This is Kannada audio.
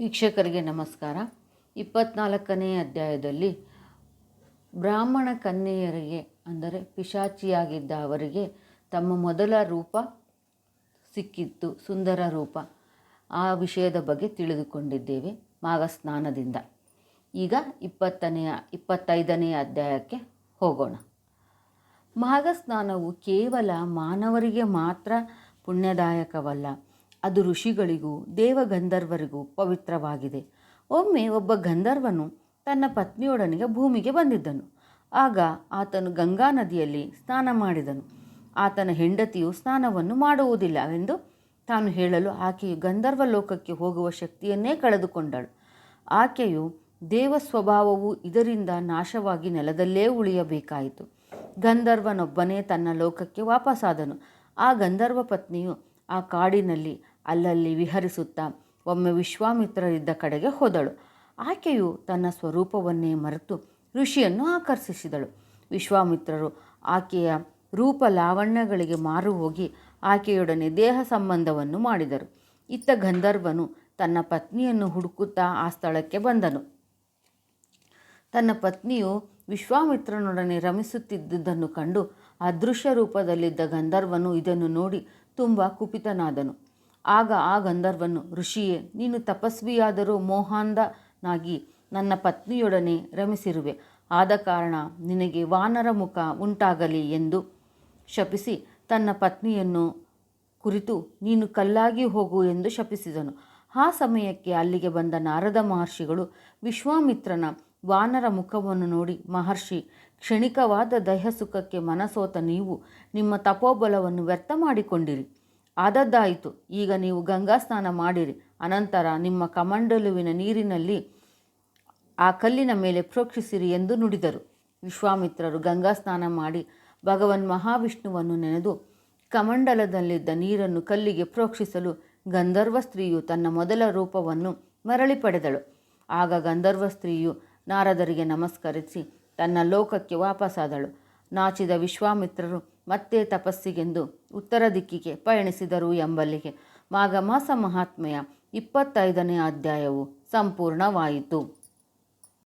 ವೀಕ್ಷಕರಿಗೆ ನಮಸ್ಕಾರ. ಇಪ್ಪತ್ನಾಲ್ಕನೇ ಅಧ್ಯಾಯದಲ್ಲಿ ಬ್ರಾಹ್ಮಣ ಕನ್ಯೆಯರಿಗೆ, ಅಂದರೆ ಪಿಶಾಚಿಯಾಗಿದ್ದ ಅವರಿಗೆ ತಮ್ಮ ಮೊದಲ ರೂಪ ಸಿಕ್ಕಿತ್ತು, ಸುಂದರ ರೂಪ. ಆ ವಿಷಯದ ಬಗ್ಗೆ ತಿಳಿದುಕೊಂಡಿದ್ದೇವೆ ಮಾಘ ಸ್ನಾನದಿಂದ. ಈಗ ಇಪ್ಪತ್ತನೆಯ ಇಪ್ಪತ್ತೈದನೆಯ ಅಧ್ಯಾಯಕ್ಕೆ ಹೋಗೋಣ. ಮಾಘ ಸ್ನಾನವು ಕೇವಲ ಮಾನವರಿಗೆ ಮಾತ್ರ ಪುಣ್ಯದಾಯಕವಲ್ಲ. ಅದು ಋಷಿಗಳಿಗೂ, ದೇವಗಂಧರ್ವರಿಗೂ ಪವಿತ್ರವಾಗಿದೆ. ಒಮ್ಮೆ ಒಬ್ಬ ಗಂಧರ್ವನು ತನ್ನ ಪತ್ನಿಯೊಡನೆಗೆ ಭೂಮಿಗೆ ಬಂದಿದ್ದನು. ಆಗ ಆತನು ಗಂಗಾ ನದಿಯಲ್ಲಿ ಸ್ನಾನ ಮಾಡಿದನು. ಆತನ ಹೆಂಡತಿಯು ಸ್ನಾನವನ್ನು ಮಾಡುವುದಿಲ್ಲ ಎಂದು ತಾನು ಹೇಳಲು ಆಕೆಯು ಗಂಧರ್ವ ಲೋಕಕ್ಕೆ ಹೋಗುವ ಶಕ್ತಿಯನ್ನೇ ಕಳೆದುಕೊಂಡಳು. ಆಕೆಯು ದೇವ ಸ್ವಭಾವವು ಇದರಿಂದ ನಾಶವಾಗಿ ನೆಲದಲ್ಲೇ ಉಳಿಯಬೇಕಾಯಿತು. ಗಂಧರ್ವನೊಬ್ಬನೇ ತನ್ನ ಲೋಕಕ್ಕೆ ವಾಪಸ್ಸಾದನು ಆ ಗಂಧರ್ವ ಪತ್ನಿಯು ಆ ಕಾಡಿನಲ್ಲಿ ಅಲ್ಲಲ್ಲಿ ವಿಹರಿಸುತ್ತಾ ಒಮ್ಮೆ ವಿಶ್ವಾಮಿತ್ರರಿದ್ದ ಕಡೆಗೆ ಹೋದಳು. ಆಕೆಯು ತನ್ನ ಸ್ವರೂಪವನ್ನೇ ಮರೆತು ಋಷಿಯನ್ನು ಆಕರ್ಷಿಸಿದಳು. ವಿಶ್ವಾಮಿತ್ರರು ಆಕೆಯ ರೂಪ ಲಾವಣ್ಯಗಳಿಗೆ ಮಾರು ಹೋಗಿ ಆಕೆಯೊಡನೆ ದೇಹ ಸಂಬಂಧವನ್ನು ಮಾಡಿದರು. ಇತ್ತ ಗಂಧರ್ವನು ತನ್ನ ಪತ್ನಿಯನ್ನು ಹುಡುಕುತ್ತಾ ಆ ಸ್ಥಳಕ್ಕೆ ಬಂದನು. ತನ್ನ ಪತ್ನಿಯು ವಿಶ್ವಾಮಿತ್ರನೊಡನೆ ರಮಿಸುತ್ತಿದ್ದುದನ್ನು ಕಂಡು ಅದೃಶ್ಯ ರೂಪದಲ್ಲಿದ್ದ ಗಂಧರ್ವನು ಇದನ್ನು ನೋಡಿ ತುಂಬ ಕುಪಿತನಾದನು. ಆಗ ಆ ಗಂಧರ್ವನು, ಋಷಿಯೇ, ನೀನು ತಪಸ್ವಿಯಾದರೂ ಮೋಹಾಂಧನಾಗಿ ನನ್ನ ಪತ್ನಿಯೊಡನೆ ರಮಿಸಿರುವೆ. ಆದ ಕಾರಣ ನಿನಗೆ ವಾನರ ಮುಖ ಉಂಟಾಗಲಿ ಎಂದು ಶಪಿಸಿ ತನ್ನ ಪತ್ನಿಯನ್ನು ಕುರಿತು ನೀನು ಕಲ್ಲಾಗಿ ಹೋಗು ಎಂದು ಶಪಿಸಿದನು. ಆ ಸಮಯಕ್ಕೆ ಅಲ್ಲಿಗೆ ಬಂದ ನಾರದ ಮಹರ್ಷಿಗಳು ವಿಶ್ವಾಮಿತ್ರನ ವಾನರ ಮುಖವನ್ನು ನೋಡಿ, ಮಹರ್ಷಿ, ಕ್ಷಣಿಕವಾದ ದಹ ಸುಖಕ್ಕೆ ಮನಸೋತ ನೀವು ನಿಮ್ಮ ತಪೋಬಲವನ್ನು ವ್ಯರ್ಥ ಮಾಡಿಕೊಂಡಿರಿ. ಆದದ್ದಾಯಿತು. ಈಗ ನೀವು ಗಂಗಾ ಸ್ನಾನ ಮಾಡಿರಿ. ಅನಂತರ ನಿಮ್ಮ ಕಮಂಡಲುವಿನ ನೀರಿನಲ್ಲಿ ಆ ಕಲ್ಲಿನ ಮೇಲೆ ಪ್ರೋಕ್ಷಿಸಿರಿ ಎಂದು ನುಡಿದರು. ವಿಶ್ವಾಮಿತ್ರರು ಗಂಗಾ ಸ್ನಾನ ಮಾಡಿ ಭಗವನ್ ಮಹಾವಿಷ್ಣುವನ್ನು ನೆನೆದು ಕಮಂಡಲದಲ್ಲಿದ್ದ ನೀರನ್ನು ಕಲ್ಲಿಗೆ ಪ್ರೋಕ್ಷಿಸಲು ಗಂಧರ್ವ ಸ್ತ್ರೀಯು ತನ್ನ ಮೊದಲ ರೂಪವನ್ನು ಮರಳಿ ಪಡೆದಳು. ಆಗ ಗಂಧರ್ವ ಸ್ತ್ರೀಯು ನಾರದರಿಗೆ ನಮಸ್ಕರಿಸಿ ತನ್ನ ಲೋಕಕ್ಕೆ ವಾಪಸ್ಸಾದಳು ನಾಚಿದ ವಿಶ್ವಾಮಿತ್ರರು ಮತ್ತೆ ತಪಸ್ಸಿಗೆಂದು ಉತ್ತರ ದಿಕ್ಕಿಗೆ ಪಯಣಿಸಿದರು ಎಂಬಲ್ಲಿಗೆ. ಮಾಘಮಾಸ ಮಹಾತ್ಮೆಯ ಇಪ್ಪತ್ತೈದನೇ ಅಧ್ಯಾಯವು ಸಂಪೂರ್ಣವಾಯಿತು.